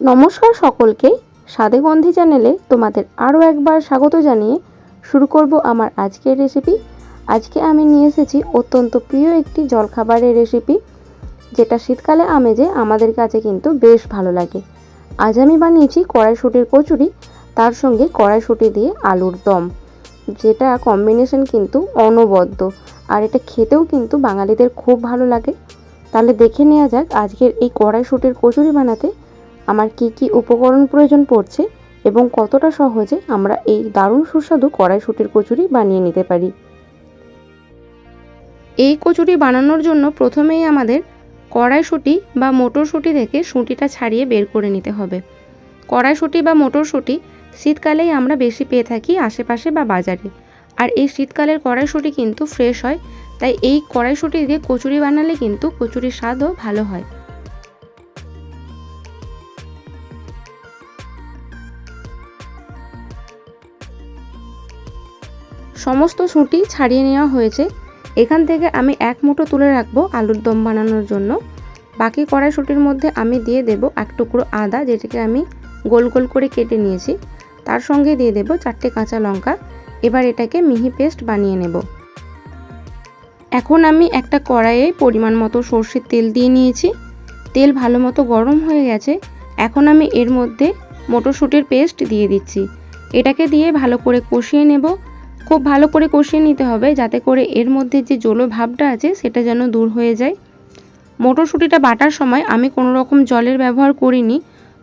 নমস্কার সকলকে স্বাদেগন্ধি চ্যানেলে তোমাদের আরও একবার স্বাগত জানিয়ে শুরু করব আমার আজকের রেসিপি আজকে আমি নিয়ে এসেছি অত্যন্ত প্রিয় একটি জলখাবারের রেসিপি যেটা শীতকালে আমেজে আমাদের কাছে কিন্তু বেশ ভালো লাগে। আজ আমি বানিয়েছি কড়াইশুটির কচুরি, তার সঙ্গে কড়াইশুটি দিয়ে আলুর দম, যেটা কম্বিনেশন কিন্তু অনবদ্য, আর এটা খেতেও কিন্তু বাঙালিদের খুব ভালো লাগে। তাহলে দেখে নেওয়া যাক আজকের এই কড়াইশুটির কচুরি বানাতে আমার কি কি উপকরণ প্রয়োজন পড়ছে এবং কতটা সহজে আমরা এই দারুণ সুস্বাদু কড়াইশুটির কচুরি বানিয়ে নিতে পারি? এই কচুরি বানানোর জন্য প্রথমেই আমাদের কড়াইশুঁটি বা মটরশুঁটি থেকে শুঁটিটা ছাড়িয়ে বের করে নিতে হবে। কড়াইশুঁটি বা মটরশুঁটি শীতকালেই আমরা বেশি পেয়ে থাকি আশেপাশে বা বাজারে। আর এই শীতকালের কড়াইশুঁটি কিন্তু ফ্রেশ হয়, তাই এই কড়াইশুঁটি দিয়ে কচুরি বানালে কিন্তু কচুরির স্বাদও ভালো হয়। সমস্ত সুঁটি ছাড়িয়ে নেওয়া হয়েছে। এখান থেকে আমি এক মুঠো তুলে রাখব আলুর দম বানানোর জন্য। বাকি কড়াইশুঁটির মধ্যে আমি দিয়ে দেব এক টুকরো আদা, যেটাকে আমি গোল গোল করে কেটে নিয়েছি। তার সঙ্গে দিয়ে দেব চারটে কাঁচা লঙ্কা। এবার এটাকে মিহি পেস্ট বানিয়ে নেব। এখন আমি একটা কড়াইয়ে পরিমাণ মতো সর্ষের তেল দিয়ে নিয়েছি। তেল ভালো মতো গরম হয়ে গেছে। এখন আমি এর মধ্যে মটরশুঁটির পেস্ট দিয়ে দিচ্ছি। এটাকে দিয়ে ভালো করে কষিয়ে নেব। খুব ভালো করে কষিয়ে নিতে হবে যাতে করে এর মধ্যে যে জলো ভাবটা আছে সেটা যেন দূর হয়ে যায়। মটরশুঁটিটা বাটার সময় আমি কোনো রকম জলের ব্যবহার করিনি,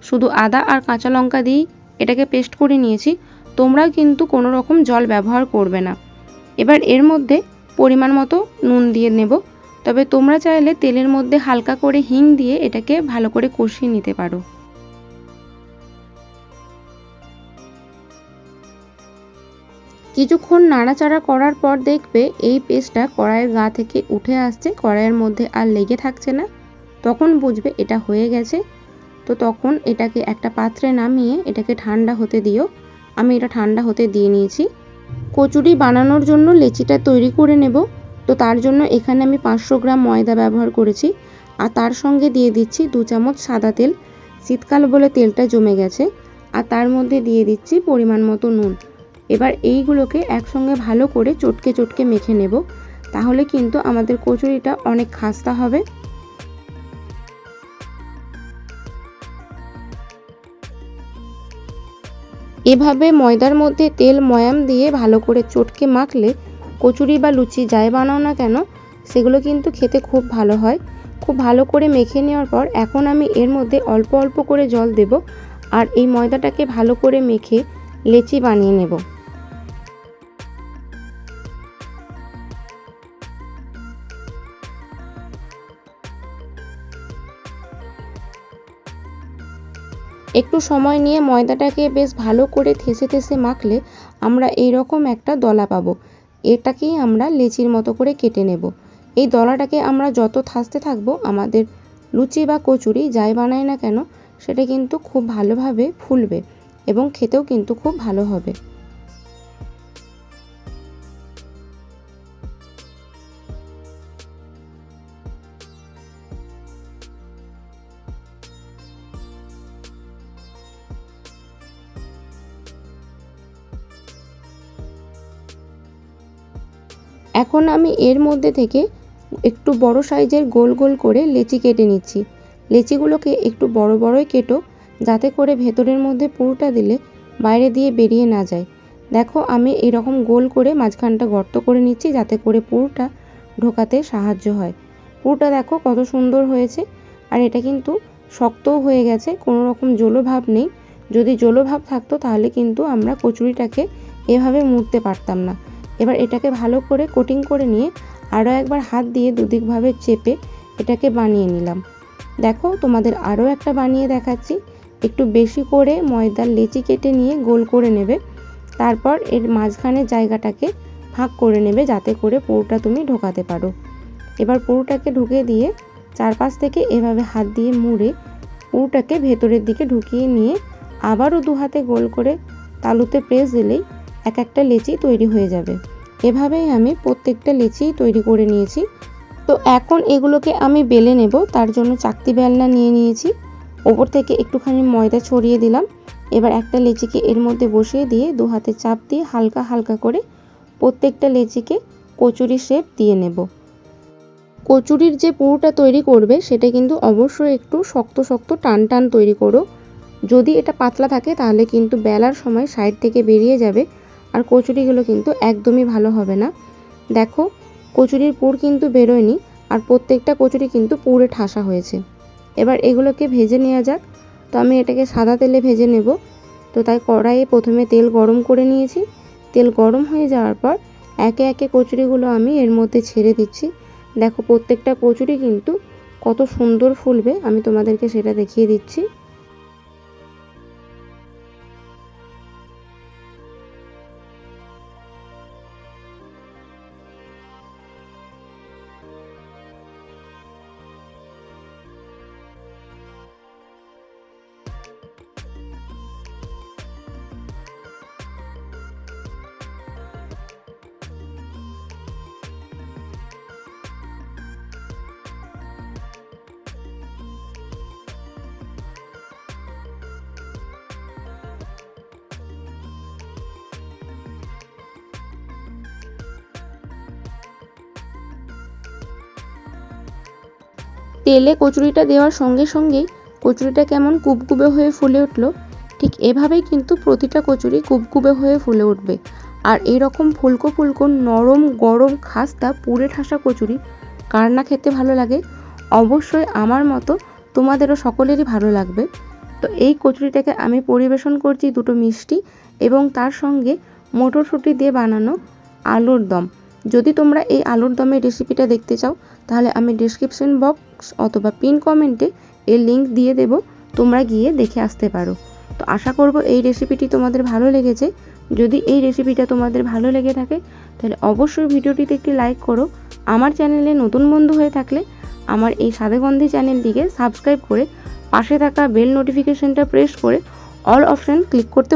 শুধু আদা আর কাঁচা লঙ্কা দিয়েই এটাকে পেস্ট করে নিয়েছি। তোমরাও কিন্তু কোনো রকম জল ব্যবহার করবে না। এবার এর মধ্যে পরিমাণ মতো নুন দিয়ে নেব। তবে তোমরা চাইলে তেলের মধ্যে হালকা করে হিং দিয়ে এটাকে ভালো করে কষিয়ে নিতে পারো। কিছুক্ষণ নাড়াচাড়া করার পর দেখবে এই পেস্টটা কড়াইয়ের গা থেকে উঠে আসছে, কড়াইয়ের মধ্যে আর লেগে থাকছে না। তখন বুঝবে এটা হয়ে গেছে। তো তখন এটাকে একটা পাত্রে নামিয়ে এটাকে ঠান্ডা হতে দিও। আমি এটা ঠান্ডা হতে দিয়ে নিয়েছি। কচুরি বানানোর জন্য লেচিটা তৈরি করে নেব। তো তার জন্য এখানে আমি পাঁচশো গ্রাম ময়দা ব্যবহার করেছি। আর তার সঙ্গে দিয়ে দিচ্ছি দু চামচ সাদা তেল। শীতকাল বলে তেলটা জমে গেছে। আর তার মধ্যে দিয়ে দিচ্ছি পরিমাণ মতো নুন। এবার এইগুলোকে একসঙ্গে ভালো করে চটকে চটকে মেখে নেব, তাহলে কিন্তু আমাদের কচুরিটা অনেক খাস্তা হবে। এভাবে ময়দার মধ্যে তেল ময়াম দিয়ে ভালো করে চটকে মাখলে কচুরি বা লুচি যাই বানাও না কেন, সেগুলো কিন্তু খেতে খুব ভালো হয়। খুব ভালো করে মেখে নেওয়ার পর এখন আমি এর মধ্যে অল্প অল্প করে জল দেব আর এই ময়দাটাকে ভালো করে মেখে লেচি বানিয়ে নেব। একটু সময় নিয়ে ময়দাটাকে বেশ ভালো করে থেসে থেসে মাখলে আমরা এই রকম একটা দলা পাবো। এটাকেই আমরা লেচির মতো করে কেটে নেব। এই দলাটাকে আমরা যত থাসতে থাকব, আমাদের লুচি বা কচুরি যাই বানাই না কেন, সেটা কিন্তু খুব ভালোভাবে ফুলবে এবং খেতেও কিন্তু খুব ভালো হবে। এখন আমি এর মধ্যে থেকে একটু বড় সাইজের গোল গোল করে লেচি কেটে নিচ্ছি। লেচিগুলোকে একটু বড় বড়ই কেটো, যাতে করে ভেতরের মধ্যে পুরোটা দিলে বাইরে দিয়ে বেরিয়ে না যায়। দেখো, আমি এরকম গোল করে মাঝখানটা গর্ত করে নিচ্ছি, যাতে করে পুরোটা ঢোকাতে সাহায্য হয়। পুরোটা দেখো কত সুন্দর হয়েছে। আর এটা কিন্তু শক্তও হয়ে গেছে, কোনো রকম জলোভাব নেই। যদি জলোভাব থাকতো, তাহলে কিন্তু আমরা কচুরিটাকে এভাবে মুড়তে পারতাম না। এবার এটাকে ভালো করে কোটিং করে নিয়ে আরও একবার হাত দিয়ে দুদিকভাবে চেপে এটাকে বানিয়ে নিলাম। দেখো তোমাদের আরও একটা বানিয়ে দেখাচ্ছি। একটু বেশি করে ময়দার লেচি কেটে নিয়ে গোল করে নেবে। তারপর এর মাঝখানের জায়গাটাকে ফাঁক করে নেবে যাতে করে পুরোটা তুমি ঢোকাতে পারো। এবার পুরোটাকে ঢুকে দিয়ে চারপাশ থেকে এভাবে হাত দিয়ে মুড়ে পুরোটাকে ভেতরের দিকে ঢুকিয়ে নিয়ে আবারও দু হাতে গোল করে তালুতে প্রেস দিলেই এক একটা লেচি তৈরি হয়ে যাবে। এভাবেই আমি প্রত্যেকটা লেচি তৈরি করে নিয়েছি। তো এখন এগুলোকে আমি বেলে নেব, তার জন্য চাকতি বেলনা নিয়ে নিয়েছি। ওপর থেকে একটুখানি ময়দা ছড়িয়ে দিলাম। এবার একটা লেচিকে এর মধ্যে বসিয়ে দিয়ে দু হাতে চাপ দিয়ে হালকা হালকা করে প্রত্যেকটা লেচিকে কচুরি শেপ দিয়ে নেব। কচুরির যে পুরোটা তৈরি করবে, সেটা কিন্তু অবশ্যই একটু শক্ত শক্ত টান টান তৈরি করো। যদি এটা পাতলা থাকে, তাহলে কিন্তু বেলার সময় সাইড থেকে বেরিয়ে যাবে। আর কচুরিগুলো কিন্তু একদমই ভালো হবে না। দেখো, কচুরির পুর কিন্তু বেরোয়নি আর প্রত্যেকটা কচুরি কিন্তু পুরে ঠাসা হয়েছে। এবার এগুলোকে ভেজে নেওয়া যাক। তো আমি এটাকে সাদা তেলে ভেজে নেব। তো তাই কড়াইয়ে প্রথমে তেল গরম করে নিয়েছি। তেল গরম হয়ে যাওয়ার পর একে একে কচুরিগুলো আমি এর মধ্যে ছেড়ে দিচ্ছি। দেখো, প্রত্যেকটা কচুরি কিন্তু কত সুন্দর ফুলবে। আমি তোমাদেরকে সেটা দেখিয়ে দিচ্ছি। তেলে কচুরিটা দেওয়ার সঙ্গে সঙ্গেই কচুরিটা কেমন কুবকুবে হয়ে ফুলে উঠল। ঠিক এভাবেই কিন্তু প্রতিটা কচুরি কুবকুবে হয়ে ফুলে উঠবে। আর এরকম ফুলকো ফুলকো নরম গরম খাস্তা পুরে ঠাসা কচুরি কার না খেতে ভালো লাগে? অবশ্যই আমার মতো তোমাদেরও সকলেরই ভালো লাগবে। তো এই কচুরিটাকে আমি পরিবেশন করছি দুটো মিষ্টি এবং তার সঙ্গে মটরশুঁটি দিয়ে বানানো আলুর দম। যদি তোমরা এই আলুর দমের রেসিপিটা দেখতে চাও, তাহলে আমি ডিসক্রিপশন বক্স অথবা পিন কমেন্টে এর লিঙ্ক দিয়ে দেব, তোমরা গিয়ে দেখে আসতে পারো। তো আশা করব এই রেসিপিটি তোমাদের ভালো লেগেছে। যদি এই রেসিপিটা তোমাদের ভালো লেগে থাকে, তাহলে অবশ্যই ভিডিওটিতে একটি লাইক করো। আমার চ্যানেলে নতুন বন্ধু হয়ে থাকলে আমার এই সাদেগন্ধি চ্যানেলটিকে সাবস্ক্রাইব করে পাশে থাকা বেল নোটিফিকেশনটা প্রেস করে অল অপশান ক্লিক করতে